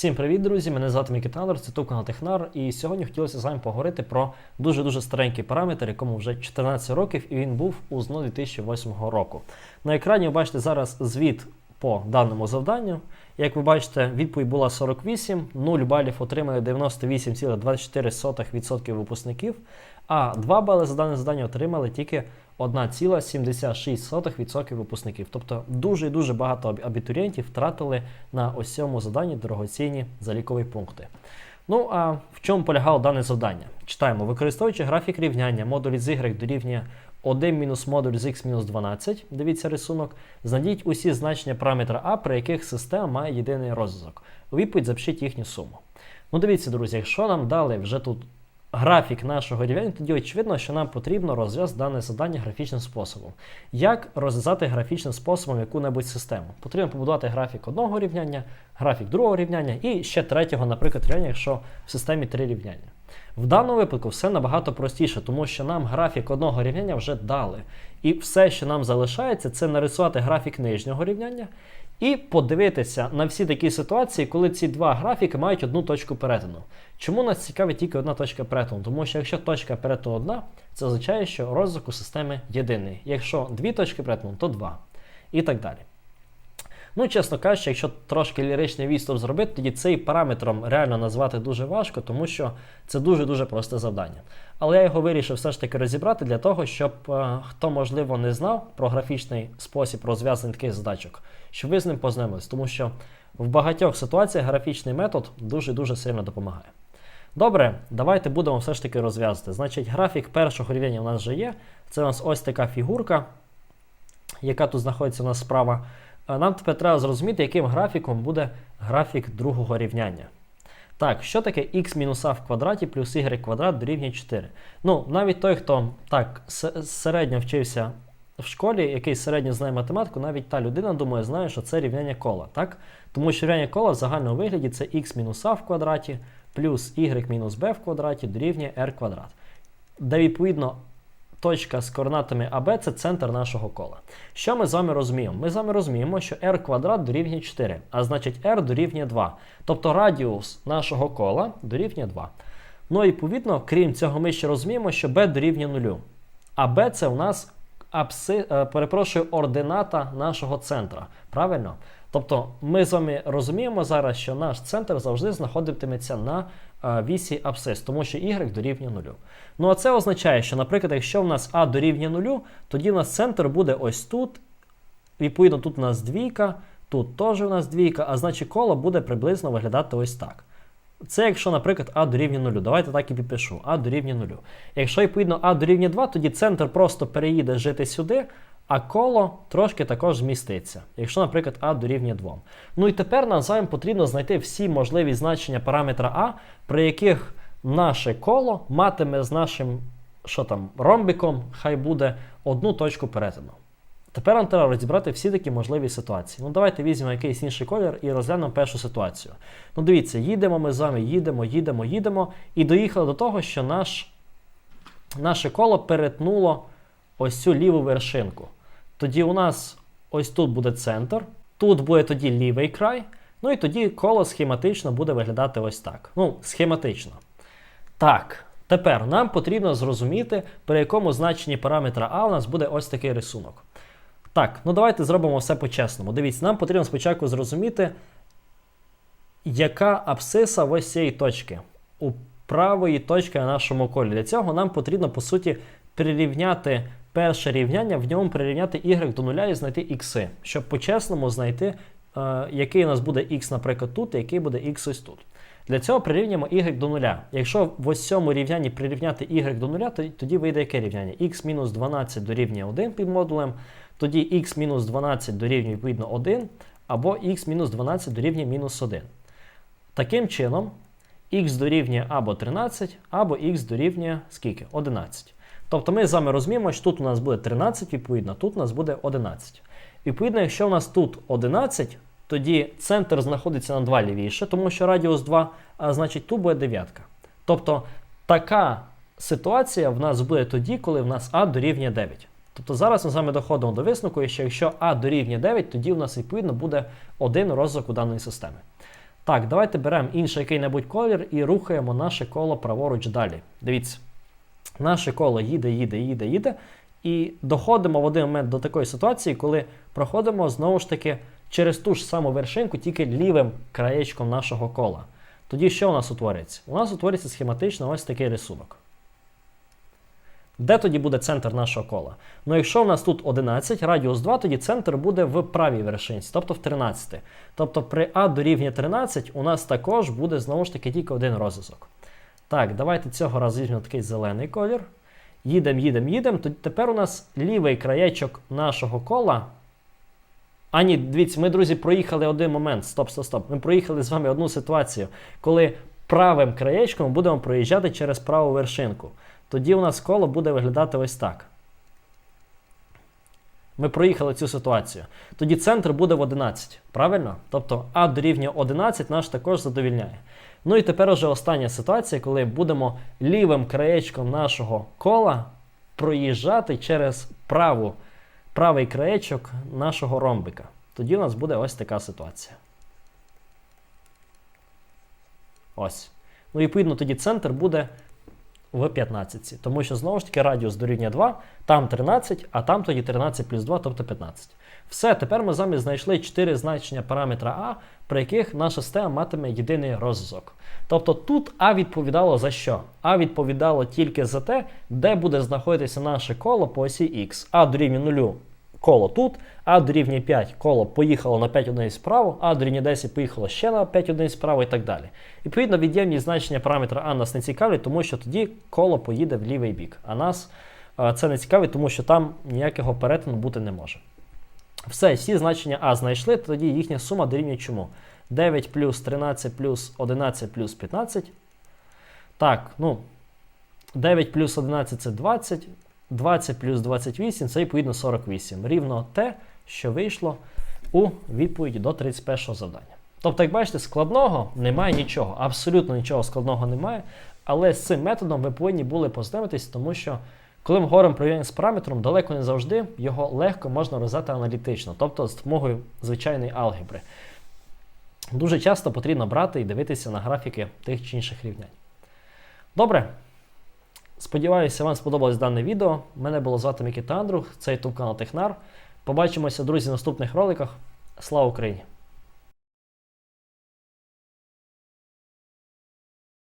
Всім привіт, друзі! Мене звати Мікіталер, це канал Технар, і сьогодні хотілося з вами поговорити про дуже-дуже старенький параметр, якому вже 14 років, і він був у ЗНО 2008 року. На екрані ви бачите зараз звіт по даному завданню. Як ви бачите, відповідь була 48, 0 балів отримали 98,24% випускників, а 2 бали за дане завдання отримали тільки 1,76% випускників. Тобто дуже і дуже багато абітурієнтів втратили на ось цьому заданні дорогоцінні залікові пункти. Ну а в чому полягало дане завдання? Читаємо, використовуючи графік рівняння модуль з y дорівнює 1 мінус модуль з x-12, дивіться рисунок, знайдіть усі значення параметра А, при яких система має єдиний розв'язок. У відповідь запишіть їхню суму. Ну дивіться, друзі, якщо нам дали вже тут графік нашого рівняння, тоді очевидно, що нам потрібно розв'язати дане завдання графічним способом. Як розв'язати графічним способом яку-небудь систему? Потрібно побудувати графік одного рівняння, графік другого рівняння і ще третього, наприклад, рівняння, якщо в системі три рівняння. В даному випадку все набагато простіше, тому що нам графік одного рівняння вже дали. І все, що нам залишається, це нарисувати графік нижнього рівняння і подивитися на всі такі ситуації, коли ці два графіки мають одну точку перетину. Чому нас цікавить тільки одна точка перетину? Тому що якщо точка перетину одна, це означає, що розвиток у системи єдиний. Якщо дві точки перетину, то два. І так далі. Ну, чесно кажучи, якщо трошки ліричний відступ зробити, тоді цей параметром реально назвати дуже важко, тому що це дуже-дуже просте завдання. Але я його вирішив все ж таки розібрати для того, щоб е, хто, можливо, не знав про графічний спосіб розв'язання таких задачок, щоб ви з ним познайомились, тому що в багатьох ситуаціях графічний метод дуже-дуже сильно допомагає. Добре, давайте будемо все ж таки розв'язати. Значить, графік першого рівня у нас вже є. Це у нас ось така фігурка, яка тут знаходиться у нас справа. Нам тепер треба зрозуміти, яким графіком буде графік другого рівняння. Так, що таке x мінус а в квадраті плюс y квадрат дорівнює 4? Ну, навіть той, хто так середньо вчився в школі, який середньо знає математику, навіть та людина, думаю, знає, що це рівняння кола. так? Тому що рівняння кола в загальному вигляді це x мінус а в квадраті плюс y мінус b в квадраті дорівнює r квадрат. Де відповідно точка з координатами АБ це центр нашого кола. Що ми з вами розуміємо? Ми з вами розуміємо, що r квадрат дорівнює 4, а значить r дорівнює 2. Тобто радіус нашого кола дорівнює 2. Ну і відповідно, крім цього, ми ще розуміємо, що b дорівнює 0. А b це у нас апси, е, перепрошую, ордината нашого центра. Правильно? Тобто ми з вами розуміємо зараз, що наш центр завжди знаходитиметься на е, вісі абсцис, тому що y дорівнює 0. Ну а це означає, що, наприклад, якщо в нас а дорівнює 0, тоді в нас центр буде ось тут. Відповідно, тут у нас двійка, тут теж у нас двійка, а значить коло буде приблизно виглядати ось так. Це якщо, наприклад, а дорівнює 0. Давайте так і підпишу. А дорівнює 0. Якщо, відповідно, а дорівнює 2, тоді центр просто переїде жити сюди, а коло трошки також зміститься. Якщо, наприклад, а дорівнює 2. Ну і тепер нам з вами потрібно знайти всі можливі значення параметра А, при яких наше коло матиме з нашим що там, ромбиком, хай буде одну точку перетину. Тепер нам треба розібрати всі такі можливі ситуації. Ну, давайте візьмемо якийсь інший колір і розглянемо першу ситуацію. Ну, дивіться, їдемо ми з вами, їдемо, їдемо, їдемо, і доїхали до того, що наш, наше коло перетнуло ось цю ліву вершинку. Тоді у нас ось тут буде центр, тут буде тоді лівий край, ну і тоді коло схематично буде виглядати ось так. Ну, схематично. Так, тепер нам потрібно зрозуміти, при якому значенні параметра А у нас буде ось такий рисунок. Так, ну давайте зробимо все по-чесному. Дивіться, нам потрібно спочатку зрозуміти, яка абсциса ось цієї точки. У правої точки на нашому колі. Для цього нам потрібно, по суті, прирівняти перше рівняння, в ньому прирівняти y до нуля і знайти ікси, щоб по-чесному знайти, е, який у нас буде x, наприклад, тут, і який буде x ось тут. Для цього прирівнюємо y до нуля. Якщо в ось рівнянні прирівняти y до нуля, то тоді вийде яке рівняння? x мінус 12 дорівнює 1 під модулем, тоді x мінус 12 дорівнює відповідно 1, або x мінус 12 дорівнює мінус 1. Таким чином, x дорівнює або 13, або x дорівнює скільки? 11. Тобто ми з вами розуміємо, що тут у нас буде 13, відповідно, тут у нас буде 11. Відповідно, якщо у нас тут 11, тоді центр знаходиться на 2 лівіше, тому що радіус 2, а значить тут буде дев'ятка. Тобто така ситуація в нас буде тоді, коли в нас А дорівнює 9. Тобто зараз ми з вами доходимо до висновку, що якщо А дорівнює 9, тоді в нас відповідно буде один розвиток у даної системи. Так, давайте беремо інший який-небудь колір і рухаємо наше коло праворуч далі. Дивіться, наше коло їде, їде, їде, їде. І доходимо в один момент до такої ситуації, коли проходимо знову ж таки через ту ж саму вершинку, тільки лівим краєчком нашого кола. Тоді що у нас утворюється? У нас утворюється схематично ось такий рисунок. Де тоді буде центр нашого кола? Ну, якщо у нас тут 11, радіус 2, тоді центр буде в правій вершинці, тобто в 13. Тобто при А дорівнює 13 у нас також буде знову ж таки тільки один розв'язок. Так, давайте цього разу візьмемо такий зелений колір. Їдемо, їдемо, їдемо. Тепер у нас лівий краєчок нашого кола. А ні, дивіться, ми, друзі, проїхали один момент. Стоп, стоп, стоп. Ми проїхали з вами одну ситуацію, коли правим краєчком будемо проїжджати через праву вершинку. Тоді у нас коло буде виглядати ось так. Ми проїхали цю ситуацію. Тоді центр буде в 11. Правильно? Тобто А дорівнює 11 наш також задовільняє. Ну і тепер уже остання ситуація, коли будемо лівим краєчком нашого кола проїжджати через праву, правий краєчок нашого ромбика. Тоді у нас буде ось така ситуація. Ось. Ну, і відповідно, тоді центр буде в 15. Тому що знову ж таки радіус дорівнює 2, там 13, а там тоді 13 плюс 2, тобто 15. Все, тепер ми з вами знайшли 4 значення параметра А, при яких наша система матиме єдиний розв'язок. Тобто тут А відповідало за що? А відповідало тільки за те, де буде знаходитися наше коло по осі Х. А дорівнює 0 коло тут, А дорівнює 5 коло поїхало на 5 одиниць вправо, А дорівнює 10 поїхало ще на 5 одиниць вправо і так далі. Відповідно, від'ємність значення параметра А нас не цікавить, тому що тоді коло поїде в лівий бік. А нас е, це не цікавить, тому що там ніякого перетину бути не може. Все, всі значення А знайшли, тоді їхня сума дорівнює чому? 9 плюс 13 плюс 11 плюс 15. Так, ну, 9 плюс 11 це 20. 20 плюс 28 це відповідно 48. Рівно те, що вийшло у відповіді до 31 завдання. Тобто, як бачите, складного немає нічого, абсолютно нічого складного немає. Але з цим методом ви повинні були познайомитись, тому що коли ми говоримо про рівняння з параметром, далеко не завжди його легко можна розв'язати аналітично, тобто з допомогою звичайної алгебри. Дуже часто потрібно брати і дивитися на графіки тих чи інших рівнянь. Добре. Сподіваюся, вам сподобалось дане відео. Мене було звати Микита Андрух, це YouTube канал Технар. Побачимося, друзі, в наступних роликах. Слава Україні!